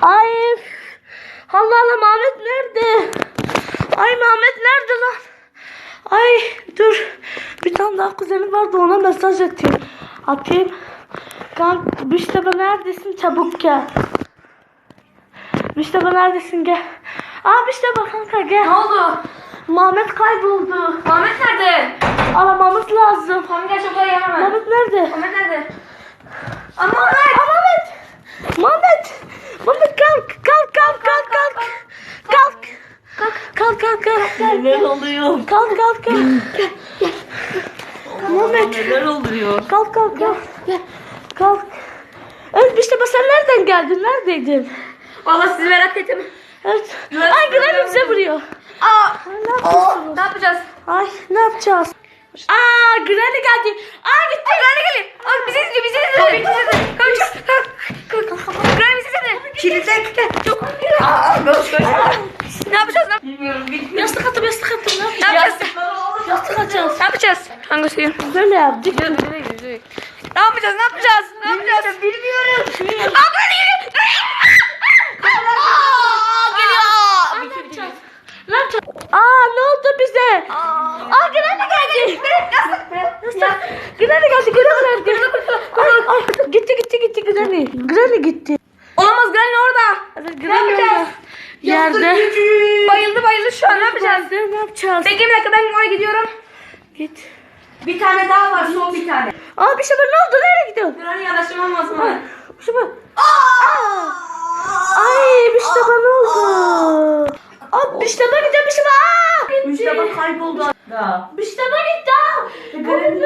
Ay. Allah Allah Mehmet nerede? Ay Mehmet nerede lan? Ay dur. Bir tane daha kuzenim vardı ona mesaj atayım. Atayım. Kanka Müşteba neredesin? Çabuk gel. Müşteba neredesin gel. Aa Müşteba kanka gel. Ne oldu? Mehmet kayboldu. Nerede? Aramamız lazım. Tamam gel çabuk gel hemen. Mehmet nerede? Ahmet nerede? Aa, Mehmet. Mehmet. Mehmet kalk. Kalk kalk kalk kalk. Kalk. Kalk kalk kalk. Neler oluyor? Kalk kalk kalk. Mehmet. Neler oluyor? Kalk kalk kalk. Kalk. Evet işte sen nereden geldin? Neredeydin? Valla sizi merak ettim. Evet. Ay Granny bize vuruyor. Aa, Ne yapıyorsunuz? ne yapacağız? Ay ne yapacağız? Aa Granny geldi. Aa gitti. Granny gelin. Abi bizi izliyor, bizi izliyor. Bizi izliyor. Kalk. Granny bizi izliyor. Kilitle. Gel. Çok. Ne yapacağız? Ne, Bilmiyorum bilmiyorum. Yastık attım yastık attım. Ne yapacağız? yapacağız? Yastık atacağız. Ne yapacağız? Hangisi? Böyle yaptık. Ne yapacağız? Ne yapacağız? Ne yapacağız? Bilmiyorum. Aa Granny geliyor. Aa geliyor. Ne yapacağız? Ne yapacağız? Aa ne oldu bize? Aa Granny geldi. Yastık. Granny geldi. Granny geldi. Ay, ay, gitti gitti gitti Granny. Granny gitti. Olamaz Granny orada. Evet, Ne yapacağız? Yerde. Bayıldı bayıldı şu an. Ne yapacağız? Yerde ne yapacağız? Peki bir dakika ben oraya gidiyorum. Git. Bir tane daha var son bir tane. Aa bir şey var. Ne oldu? Nereye gidiyorsun? Granny yanaşmam lazım. Ay, Bir şey var. Aa! Ay bir şey var. Ne oldu? Aa bir şey var gidiyor. Bir şey var. Aa! Gitti. Mustafa kayboldu. Var gitti. Aa! Granny